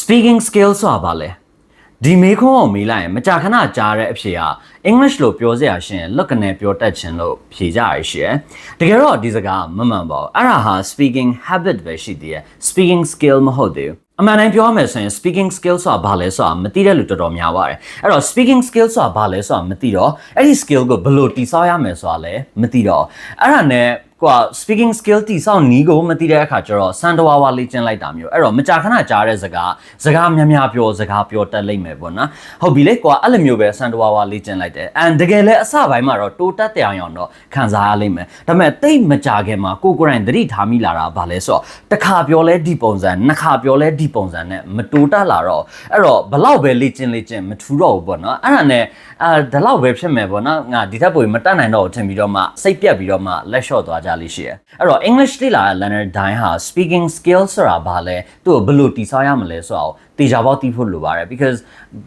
speaking skill ဆိုတာဘာလဲဒီမေခွန်းကိုမေးလိုက်ရင်မကြာခဏကြားတဲ့အဖြေက English လို့ပြောစရာရှင်လွတ်ကနေပြောတတ်ခြင်းလို့ဖြေကြရရှိရယ်တကယ်တော့ဒီစကားမမှန်ပါဘူးအဲ့ဒါဟာ speaking habit ပဲရှိသေးတယ် speaking skill မဟုတ်သေးဘူးအမှန်တိုင်းပြောရမယ်ဆိုရင် speaking skill ဆိုတာဘာလဲဆိုတာမသိတဲ့လူတော်တော်များပါတယ်အဲ့တော့ speaking skill ဆိုတာဘာလဲဆိုတာမသိတော့အဲ့ဒီ skill ကိုဘယ်လိုတည်ဆောက်ရမယ်ဆိုတာလည်းမသိတော့အဲ့ဒါနဲ့ ကွာ speaking skill တိစောင့်နီးကိုမသိတဲ့အခါကျတော့စန်တဝါဝါလေ့ကျင့်လိုက်တာမျိုးအဲ့တော့မကြာခဏကြားတဲ့စကားစကားများများပြောစကားပြောတတ်လိမ့်မယ်ပေါ့နော်ဟုတ်ပြီလေကွာအဲ့လိုမျိုးပဲစန်တဝါဝါလေ့ကျင့်လိုက်တယ် and တကယ်လဲအစပိုင်းမှာတော့တိုးတက်တဲ့အောင်အောင်တော့ခံစားရလိမ့်မယ်ဒါပေမဲ့တိတ်မကြခင်မှာကိုကိုယ်တိုင်သတိထားမိလာတာဘာလဲဆိုတော့တစ်ခါပြောလဲဒီပုံစံနှစ်ခါပြောလဲဒီပုံစံနဲ့မတိုးတက်လာတော့အဲ့တော့ဘလောက်ပဲလေ့ကျင့်လေ့ကျင့်မထူတော့ဘူးပေါ့နော်အဲ့ဒါနဲ့အာဒီလောက်ပဲဖြစ်မယ်ပေါ့နော်ငါဒီထက်ပိုမတက်နိုင်တော့ဘူးထင်ပြီးတော့မှစိတ်ပြက်ပြီးတော့မှလက်လျှော့သွားကြလိမ့်ရှိရယ်အဲ့တော့ English လေ့လာတဲ့ learner တိုင်းဟာ speaking skills ဆိုတာဘာလဲသူ့ကိုဘယ်လိုတည်ဆောက်ရမလဲဆိုတော့တေချာပေါက်သိဖို့လိုပါတယ် because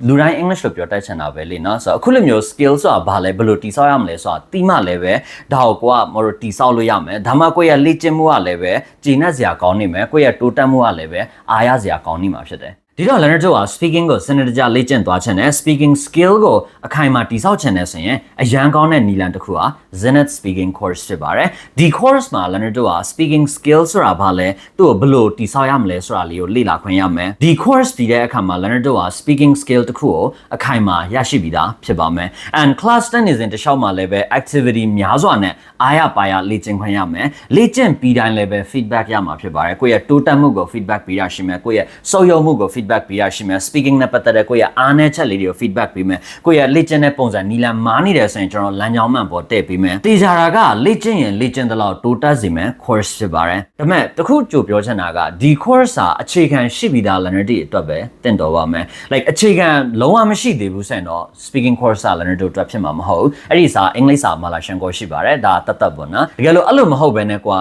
လူတိုင်း English လို့ပြောတတ်ချင်တာပဲလေနော်ဆိုတော့အခုလိုမျိုး skill ဆိုတာဘာလဲဘယ်လိုတည်ဆောက်ရမလဲဆိုတာတိမှလည်းပဲဒါကိုကိုကမတို့တည်ဆောက်လို့ရမယ်ဒါမှကိုယ့်ရဲ့လေ့ကျင့်မှုကလည်းပဲကြည်နပ်စရာကောင်းနေမယ်ကိုယ့်ရဲ့တိုးတက်မှုကလည်းပဲအားရစရာကောင်းနေမှာဖြစ်တယ် ဒီတော့ learner တို့က speaking ကိုစနစ်တကျလေ့ကျင့်သွားချင်တယ် speaking skill ကိုအခိုင်အမာတည်ဆောက်ချင်တယ်ဆိုရင်အရန်ကောင်းတဲ့နည်းလမ်းတစ်ခုဟာ Zenith speaking course ဖြစ်ပါတယ်ဒီ course မှာ learner တို့က speaking skill ဆိုတာဘာလဲသူ့ကိုဘယ်လိုတည်ဆောက်ရမလဲဆိုတာလေးကိုလေ့လာခွင့်ရမယ်ဒီ course တည်တဲ့အခါမှာ learner တို့က speaking skill တစ်ခုကိုအခိုင်အမာရရှိပြီးသားဖြစ်ပါမယ် and class 10နေစဉ်တစ်လျှောက်မှာလည်းပဲ activity များစွာနဲ့အားရပါရလေ့ကျင့်ခွင့်ရမယ်လေ့ကျင့်ပြီးတိုင်းလည်းပဲ feedback ရမှာဖြစ်ပါတယ်ကိုယ့်ရဲ့တိုးတက်မှုကို feedback ပေးရရှိမယ်ကိုယ့်ရဲ့စုံယုံမှုကို feedback ပေးရရှိမယ် speaking နဲ့ပတ်သက်တဲ့ကိုယ့်ရဲ့အားနည်းချက်လေးတွေကို feedback ပေးမယ်ကိုယ့်ရဲ့လေ့ကျင့်တဲ့ပုံစံနီလန်မားနေတယ်ဆိုရင်ကျွန်တော်လမ်းကြောင်းမှန်ပေါ်တည့်ပေးမယ်တေချာတာကလေ့ကျင့်ရင်လေ့ကျင့်တဲ့လောက်တိုးတက်စေမယ် course ဖြစ်ပါတယ်ဒါပေမဲ့တခုကြိုပြောချင်တာကဒီ course ဟာအခြေခံရှိပြီးသား learner တွေအတွက်ပဲတင့်တော်ပါမယ် like အခြေခံလုံးဝမရှိသေးဘူးဆိုရင်တော့ speaking course က learner တို့အတွက်ဖြစ်မှာမဟုတ်ဘူးအဲ့ဒီစာအင်္ဂလိပ်စာမှာလာရှန်ကိုရှိပါတယ်ဒါတတ်တတ်ပေါ့နော်တကယ်လို့အဲ့လိုမဟုတ်ဘဲနဲ့ကွာ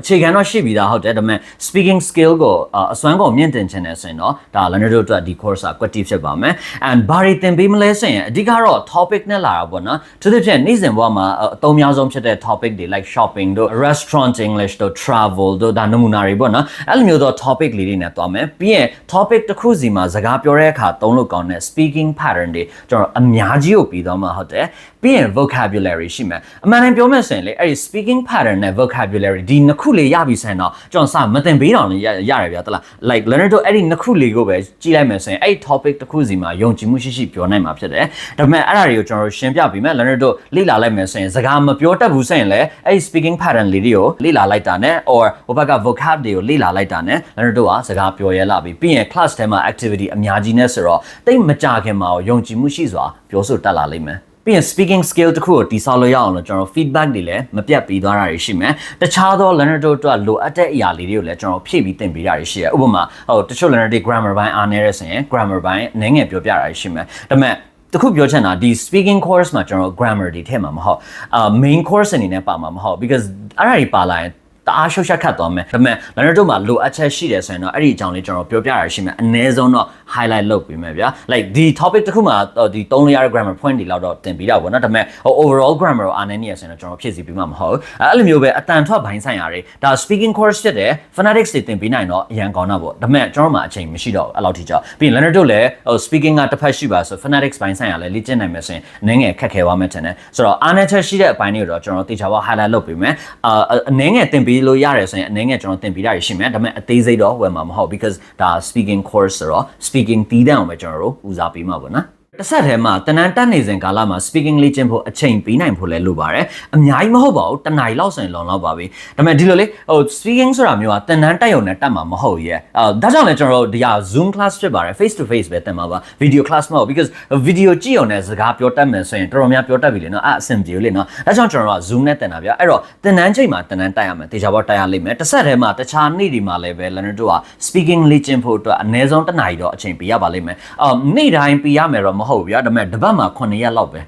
အခြေခံတော့ရှိပြီးသားဟုတ်တယ်ဒါပေမဲ့ speaking skill ကိုအစွမ်းကုန်မြင့်တင်ချင်တယ်ဆိုရင်တော့ဒါ learner တို့အတွက်ဒီ course က quality ဖြစ်ပါမယ် and ဘာတွေသင်ပေးမလဲဆိုရင်အဓိကတော့ topic နဲ့လာတာပေါ့နော်သူတို့ဖြင့်နေ့စဉ်ဘဝမှာအသုံးများဆုံးဖြစ်တဲ့ topic တွေ like shopping တို့ restaurant english တို့ travel တို့ဒါနမူနာတွေပေါ့နော်အဲ့လိုမျိုးသော topic လေးတွေနဲ့တွားမယ်ပြီးရင် topic တစ်ခုစီမှာစကားပြောတဲ့အခါသုံးလို့ကောင်းတဲ့ speaking pattern တွေကျွန်တော်အများကြီးကိုပြီးတော့မှဟုတ်တယ် ပြီးရင် vocabulary ရှိမယ်အမှန်တမ်းပြောမယ်ဆိုရင်လေအဲ့ဒီ speaking pattern နဲ့ vocabulary ဒီနှစ်ခုလေးရပြီဆိုရင်တော့ကျွန်တော်စမတင်ပေးတော့လည်းရတယ်ဗျာတလား like learner တို့အဲ့ဒီနှစ်ခုလေးကိုပဲကြည့်လိုက်မယ်ဆိုရင်အဲ့ဒီ topic တစ်ခုစီမှာယုံကြည်မှုရှိရှိပြောနိုင်မှာဖြစ်တယ်ဒါပေမဲ့အဲ့ဒါတွေကိုကျွန်တော်တို့ရှင်းပြပြီးမယ် learner တို့လေ့လာလိုက်မယ်ဆိုရင်စကားမပြောတတ်ဘူးဆိုရင်လည်းအဲ့ဒီ speaking pattern လေးတွေကိုလေ့လာလိုက်တာနဲ့ or ဟိုဘက်က vocab တွေကိုလေ့လာလိုက်တာနဲ့ learner တို့ကစကားပြောရဲလာပြီပြီးရင် class ထဲမှာ activity အများကြီးနဲ့ဆိုတော့တိတ်မကြခင်မှာယုံကြည်မှုရှိစွာပြောဆိုတတ်လာလိမ့်မယ် ပြီးရင် speaking skill တခုကိုတည်ဆောက်လို့ရအောင်လို့ကျွန်တော် feedback တွေလည်းမပြတ်ပေးသွားတာတွေရှိမယ်။တခြားသော learner တို့အတွက်လိုအပ်တဲ့အရာလေးတွေကိုလည်းကျွန်တော်ဖြည့်ပြီးသင်ပေးတာတွေရှိရ။ဥပမာဟိုတချို့ learner တွေ grammar ဘိုင်းအားနည်းရဆိုရင် grammar ဘိုင်းနည်းငယ်ပြောပြတာတွေရှိမယ်။ဒါပေမဲ့တခုပြောချင်တာဒီ speaking course မှာကျွန်တော် grammar တွေထည့်မှာမဟုတ်အာ main course အနေနဲ့ပါမှာမဟုတ် because အဲ့ဒါတွေပါလာရင်တအားရှုပ်ရှက်ခတ်သွားမယ်ဒါပေမဲ့ learner တို့မှာလိုအပ်ချက်ရှိတယ်ဆိုရင်တော့အဲ့ဒီအကြောင်းလေးကျွန်တော်ပြောပြရရှိမယ်အနည်းဆုံးတော့ highlight လုပ်ပေးမယ်ဗျာ like ဒီ topic တစ်ခုမှာဒီသုံးလို့ရတဲ့ grammar point တွေလောက်တော့တင်ပြီးတော့ဗောနော်ဒါပေမဲ့ overall grammar ကိုအားနည်းနေရဆိုရင်တော့ကျွန်တော်ဖြည့်စီပြီးမှမဟုတ်အဲ့လိုမျိုးပဲအတန်ထွက်ဘိုင်းဆိုင်ရာတွေဒါ speaking course ဖြစ်တယ် phonetics တွေတင်ပြီးနိုင်တော့အရန်ကောင်းတာဗောဒါပေမဲ့ကျွန်တော်မှာအချိန်မရှိတော့ဘူးအဲ့လောက်ထိကြောက်ပြီးရင် learner တို့လည်း speaking ကတစ်ဖက်ရှိပါဆို phonetics ဘိုင်းဆိုင်ရာလည်းလေ့ကျင့်နိုင်မယ်ဆိုရင်နည်းငယ်ခက်ခဲသွားမယ်ထင်တယ်ဆိုတော့အားနည်းချက်ရှိတဲ့အပိုင်းတွေတော့ကျွန်တော်တေချာပါ highlight လုပ်ပေးမယ်အာအနည်းငယ်တင်ပြီးလို့ရတယ်ဆိုရင်အနေငယ်ကျွန်တော်သင်ပေးတာရှိမယ်ဒါပေမဲ့အသေးစိတ်တော့ဝယ်မှာမဟုတ် because ဒါ speaking course ဆိုတော့ speaking တီးတဲ့အောင်ပဲကျွန်တော်တို့ဦးစားပေးမှာပေါ့နော် တစ်ဆက်တည်းမှာတနန်တက်နေစဉ်ကာလမှာ speaking လေ့ကျင့်ဖို့အချိန်ပေးနိုင်ဖို့လည်းလိုပါတယ်အများကြီးမဟုတ်ပါဘူးတနားရီလောက်ဆိုရင်လုံလောက်ပါပြီဒါပေမဲ့ဒီလိုလေဟို speaking ဆိုတာမျိုးကတနန်တက်ရုံနဲ့တက်မှာမဟုတ်ရဲ့အဲဒါကြောင့်လည်းကျွန်တော်တို့ဒီဟာ zoom class ဖြစ်ပါတယ် face to face ပဲတက်မှာပါ video class မဟုတ် because video ကြည့်ရုံနဲ့စကားပြောတတ်မယ်ဆိုရင်တော်တော်များပြောတတ်ပြီလေနော်အဲ့အဆင်ပြေလေနော်ဒါကြောင့်ကျွန်တော်တို့က zoom နဲ့တက်တာဗျအဲ့တော့တနန်ချိန်မှာတနန်တက်ရမယ်တေချာဘောတက်ရလိမ့်မယ်တစ်ဆက်တည်းမှာတခြားနေ့ဒီမှာလည်းပဲ learner တို့က speaking လေ့ကျင့်ဖို့အတွက်အနည်းဆုံးတစ်နာရီတော့အချိန်ပေးရပါလိမ့်မယ်အော်နေ့တိုင်းပေးရမယ်တော့မဟုတ်ဘူးဗျာဒါပေမဲ့တစ်ပတ်မှာ9ရက်လောက်ပဲ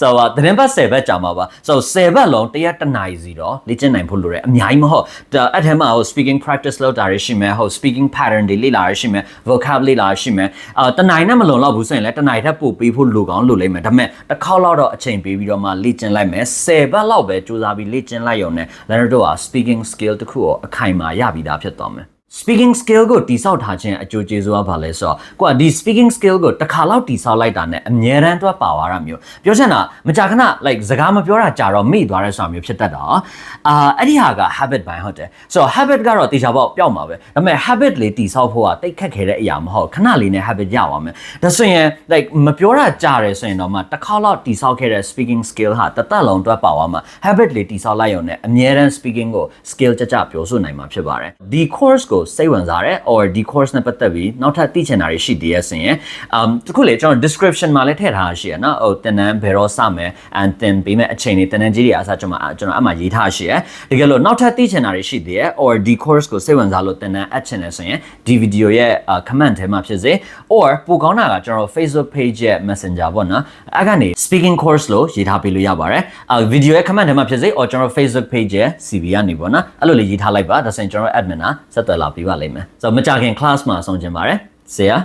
ဆိုတော့သတင်းပတ်10ဘက်ကြာမှာပါဆိုတော့10ဘက်လုံးတရက်တနာရီစီတော့လေ့ကျင့်နိုင်ဖို့လိုတယ်အများကြီးမဟုတ်ဒါအဲ့ထဲမှာဟို speaking practice လုပ်တာရရှိမယ်ဟို speaking pattern တွေလေ့လာရရှိမယ် vocab လေ့လာရရှိမယ်အာတနာရီနဲ့မလုံလောက်ဘူးဆိုရင်လည်းတနာရီထက်ပိုပေးဖို့လိုကောင်းလိုလိမ့်မယ်ဒါပေမဲ့တစ်ခေါက်လောက်တော့အချိန်ပေးပြီးတော့မှလေ့ကျင့်လိုက်မယ်10ဘက်လောက်ပဲစူးစမ်းပြီးလေ့ကျင့်လိုက်ရုံနဲ့ learner တို့က speaking skill တခုကိုအခိုင်အမာရပြီးသားဖြစ်သွားမယ် speaking skill ကိုတိဆောက်ထားခြင်းအကျိုးကျေးဇူးကဘာလဲဆိုတော့ကိုကဒီ speaking skill ကိုတစ်ခါလောက်တိဆောက်လိုက်တာနဲ့အမြဲတမ်းတော့ပါသွားတာမျိုးပြောချင်တာမကြာခဏ like စကားမပြောတာကြာတော့မေ့သွားတဲ့ဆိုတာမျိုးဖြစ်တတ်တာအာအဲ့ဒီဟာက habit ပိုင်းဟုတ်တယ်ဆိုတော့ habit ကတော့တေချာပေါ့ပျောက်မှာပဲဒါပေမဲ့ habit လေးတိဆောက်ဖို့ကတိတ်ခက်ခဲတဲ့အရာမဟုတ်ခဏလေးနဲ့ habit ရပါမယ်ဒါဆိုရင် like မပြောတာကြာတယ်ဆိုရင်တော့မှတစ်ခါလောက်တိဆောက်ခဲ့တဲ့ speaking skill ဟာတစ်သက်လုံးတွက်ပါသွားမှာ habit လေးတိဆောက်လိုက်ရုံနဲ့အမြဲတမ်း speaking ကို skill ကြကြပြောဆိုနိုင်မှာဖြစ်ပါတယ်ဒီ course ကိုစိတ်ဝင်စားတယ် or ဒီ course နဲ့ပတ်သက်ပြီးနောက်ထပ်သိချင်တာတွေရှိသေးရဲ့ဆိုရင် um တခုလေကျွန်တော် description မှာလည်းထည့်ထားရှိရနော်ဟိုတင်နန်းဘယ်တော့စမယ် and တင်ပေးမဲ့အချိန်တွေတင်နန်းကြီးတွေအစားကျွန်တော်ကျွန်တော်အမှရေးထားရှိရတကယ်လို့နောက်ထပ်သိချင်တာတွေရှိသေးရဲ့ or ဒီ course ကိုစိတ်ဝင်စားလို့တင်နန်းအပ်ချင်တယ်ဆိုရင်ဒီ video ရဲ့ comment ထဲမှာဖြစ်စေ or ပိုကောင်းတာကကျွန်တော် Facebook page ရဲ့ messenger ပေါ့နော်အဲ့ကနေ speaking course လို့ရေးထားပေးလို့ရပါတယ်အဲ video ရဲ့ comment ထဲမှာဖြစ်စေ or ကျွန်တော် Facebook page ရဲ့ CV ကနေပေါ့နော်အဲ့လိုလေးရေးထားလိုက်ပါဒါဆိုရင်ကျွန်တော် admin ကဆက်သွယ်လာပြီးပါလိမ့်မယ်ဆိုတော့မကြခင် class မှာဆုံးချင်ပါတယ် See ya